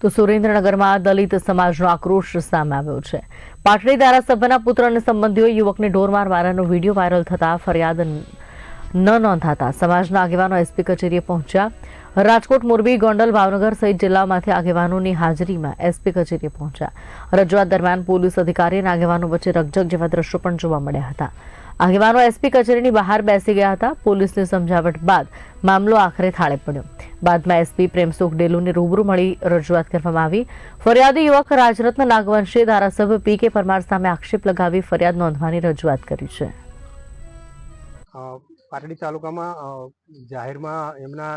તો સુરેન્દ્રનગરમાં દલિત સમાજનો આક્રોશ સામે આવ્યો છે. પાટડી ધારાસભ્યના પુત્ર અને સંબંધીઓ યુવકને ઢોરમાર મારાનો વીડિયો વાયરલ થતા ફરિયાદ ન નોંધાતા સમાજના આગેવાનો એસપી કચેરીએ પહોંચ્યા. રાજકોટ, મોરબી, ગોંડલ, ભાવનગર સહિત જિલ્લામાંથી આગેવાનોની હાજરીમાં એસપી કચેરીએ પહોંચ્યા. રજૂઆત દરમિયાન પોલીસ અધિકારી અને આગેવાનો વચ્ચે રકઝક જેવા દ્રશ્યો પણ જોવા મળ્યા હતા. આગેવાનો એસપી કચેરીની બહાર બેસી ગયા હતા. પોલીસની સમજાવટ બાદ મામલો આખરે થાળે પડ્યો. બાદમાં એસપી પ્રેમસુખ ડેલુને રૂબરૂ મળી રજૂઆત કરવામાં આવી. ફરિયાદી યુવક રાજરત્ન નાગવંશીએ ધારાસભ્ય પી કે પરમાર સામે આક્ષેપ લગાવી ફરિયાદ નોંધવાની રજૂઆત કરી છે. પાટડી તાલુકામાં જાહેરમાં એમના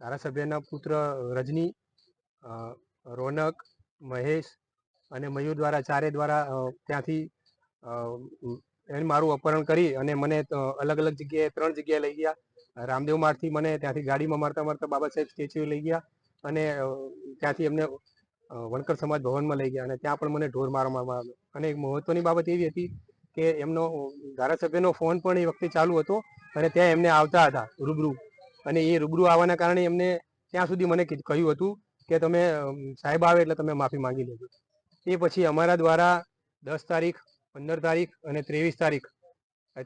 ધારાસભ્યના પુત્ર રજની રોનક, મહેશ અને મયુર દ્વારા ચારે દ્વારા ત્યાંથી એને મારું અપહરણ કરી અને મને અલગ અલગ જગ્યાએ, ત્રણ જગ્યાએ લઈ ગયા. રામદેવ માર્ગથી મને ત્યાંથી ગાડીમાં મારતા મારતા બાબા સાહેબ સ્ટેચ્યુ લઈ ગયા અને ત્યાંથી એમને વણકર સમાજ ભવનમાં લઈ ગયા અને ત્યાં પણ મને ઢોર મારવામાં આવ્યો. અને એક મહત્વની બાબત એવી હતી કે એમનો ધારાસભ્યનો ફોન પણ એ વખતે ચાલુ હતો અને ત્યાં એમને આવતા હતા રૂબરૂ. અને એ રૂબરૂ આવવાના કારણે એમને ત્યાં સુધી મને કહ્યું હતું કે તમે સાહેબ આવે એટલે તમે માફી માંગી લેજો. એ પછી અમારા દ્વારા દસ તારીખ પંદર તારીખ અને ત્રેવીસ તારીખ.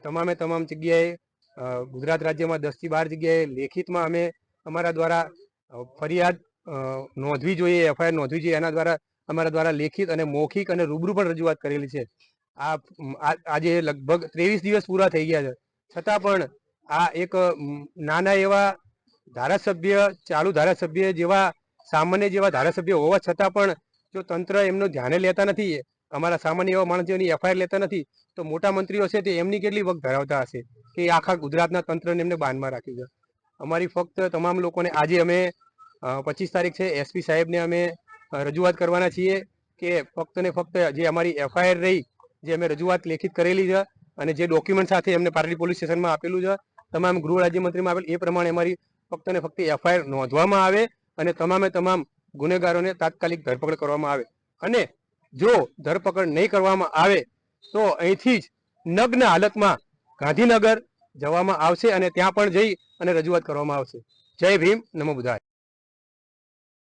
તમામે તમામ જગ્યાએ ગુજરાત રાજ્યમાં દસથી બાર જગ્યાએ લેખિતમાં અમે અમારા દ્વારા ફરિયાદ નોંધવી જોઈએ, એફઆઈઆર નોંધવી જોઈએ. એના દ્વારા અમારા દ્વારા લેખિત અને મૌખિક અને રૂબરૂ પણ રજૂઆત કરેલી છે. આ આજે લગભગ ત્રેવીસ દિવસ પૂરા થઈ ગયા છે. છતાં પણ આ એક નાના એવા ધારાસભ્ય, ચાલુ ધારાસભ્ય જેવા, સામાન્ય જેવા ધારાસભ્ય હોવા છતાં પણ જો તંત્ર એમનું ધ્યાને લેતા નથી અમારા સામાન્ય એવા માણસોની એફઆઈઆર લેતા નથી, તો મોટા મંત્રીઓ છે તે એમની કેટલી વખત ધરાવતા હશે કે આખા ગુજરાતના તંત્રને એમને બાનમાં રાખ્યું છે? અમારી ફક્ત તમામ લોકોને આજે અમે પચીસ તારીખ છે એસપી સાહેબને અમે રજૂઆત કરવાના છીએ કે ફક્ત ને ફક્ત જે અમારી એફઆઈઆર રહી, જે અમે રજૂઆત લેખિત કરેલી છે અને જે ડોક્યુમેન્ટ સાથે એમને પાટડી પોલીસ સ્ટેશનમાં આપેલું છે, તમામ ગૃહ રાજ્યમંત્રીમાં આપેલ, એ પ્રમાણે અમારી ફક્ત ને ફક્ત એફઆઈઆર નોંધવામાં આવે અને તમામે તમામ ગુનેગારોને તાત્કાલિક ધરપકડ કરવામાં આવે. અને જો ધરપકડ નહીં કરવામાં આવે, તો અહીંથી જ નગ્ન હાલતમાં ગાંધીનગર જવામાં આવશે અને ત્યાં પણ જઈ અને રજૂઆત કરવામાં આવશે. જય ભીમ, નમો બુધાય.